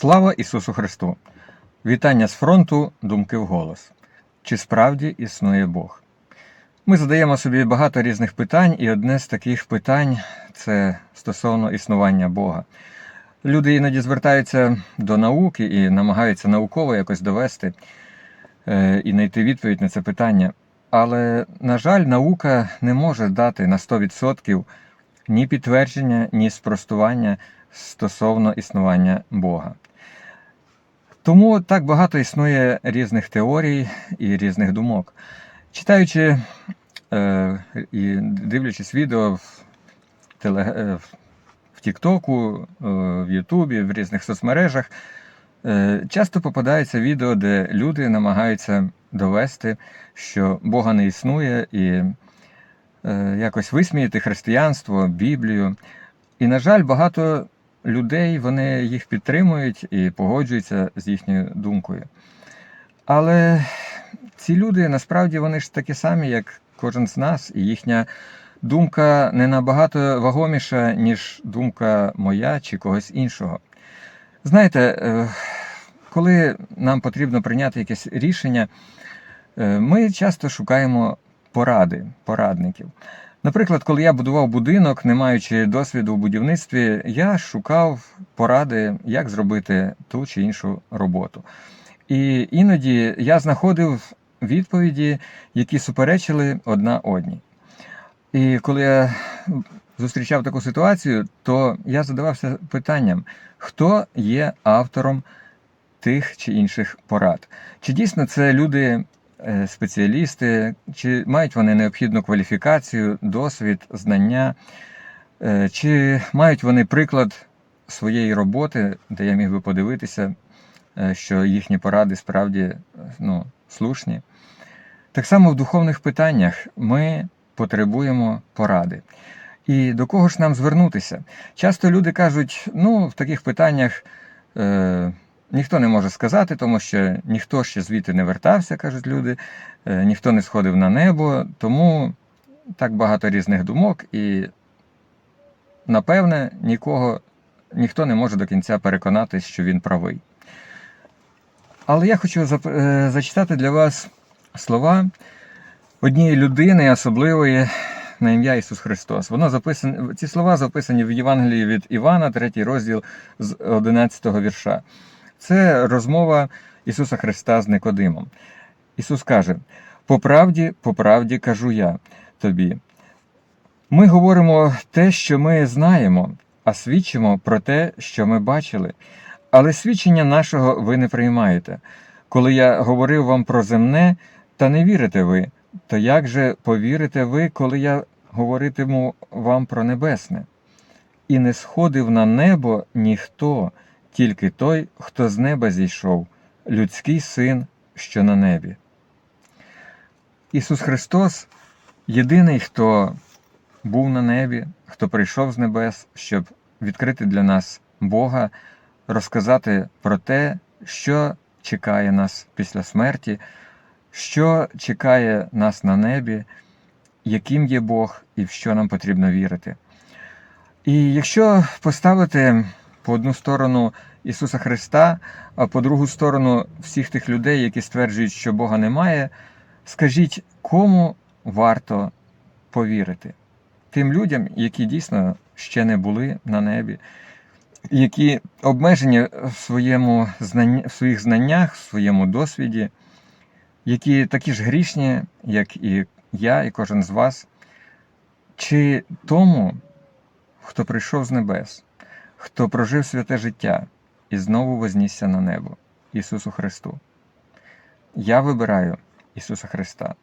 Слава Ісусу Христу! Вітання з фронту, думки вголос. Чи справді існує Бог? Ми задаємо собі багато різних питань, і одне з таких питань це стосовно існування Бога. Люди іноді звертаються до науки і намагаються науково якось довести е, і знайти відповідь на це питання. Але, на жаль, наука не може дати на 100% ні підтвердження, ні спростування стосовно існування Бога. Тому так багато існує різних теорій і різних думок. Читаючи е, і дивлячись відео в, теле, е, в Тіктоку, е, в Ютубі, в різних соцмережах, е, часто попадаються відео, де люди намагаються довести, що Бога не існує, і е, якось висміяти християнство, Біблію. І, на жаль, багато людей вони їх підтримують і погоджуються з їхньою думкою. Але ці люди насправді вони ж такі самі, як кожен з нас, і їхня думка не набагато вагоміша, ніж думка моя чи когось іншого. Знаєте, е, коли нам потрібно прийняти якесь рішення, е, ми часто шукаємо поради, порадників. Наприклад, коли я будував будинок, не маючи досвіду в будівництві, я шукав поради, як зробити ту чи іншу роботу. І іноді я знаходив відповіді, які суперечили одна одній. І коли я зустрічав таку ситуацію, то я задавався питанням, хто є автором тих чи інших порад. Чи дійсно це люди спеціалісти, чи мають вони необхідну кваліфікацію, досвід, знання, е, чи мають вони приклад своєї роботи, де я міг би подивитися, е, що їхні поради справді е, ну, слушні. Так само в духовних питаннях ми потребуємо поради. І до кого ж нам звернутися? Часто люди кажуть, ну, в таких питаннях е, ніхто не може сказати, тому що ніхто ще звідти не вертався, кажуть люди, е, ніхто не сходив на небо, тому так багато різних думок, і напевне нікого, ніхто не може до кінця переконатись, що він правий. Але я хочу е, зачитати для вас слова однієї людини особливої на ім'я Ісус Христос. Воно записане, ці слова записані в Євангелії від Івана, 3 розділ з 11 вірша. Це розмова Ісуса Христа з Никодимом. Ісус каже: по правді, по правді кажу я тобі. Ми говоримо те, що ми знаємо, а свідчимо про те, що ми бачили. Але свідчення нашого ви не приймаєте. Коли я говорив вам про земне, та не вірите ви, то як же повірите ви, коли я говоритиму вам про небесне? І не сходив на небо ніхто, тільки той, хто з неба зійшов, людський син, що на небі. Ісус Христос єдиний, хто був на небі, хто прийшов з небес, щоб відкрити для нас Бога, розказати про те, що чекає нас після смерті, що чекає нас на небі, яким є Бог і в що нам потрібно вірити. І якщо поставити по одну сторону Ісуса Христа, а по другу сторону всіх тих людей, які стверджують, що Бога немає, скажіть, кому варто повірити? Тим людям, які дійсно ще не були на небі, які обмежені в, своєму знанні, в своїх знаннях, в своєму досвіді, які такі ж грішні, як і я, і кожен з вас, чи тому, хто прийшов з небес, хто прожив святе життя і знову вознісся на небо, Ісусу Христу. Я вибираю Ісуса Христа.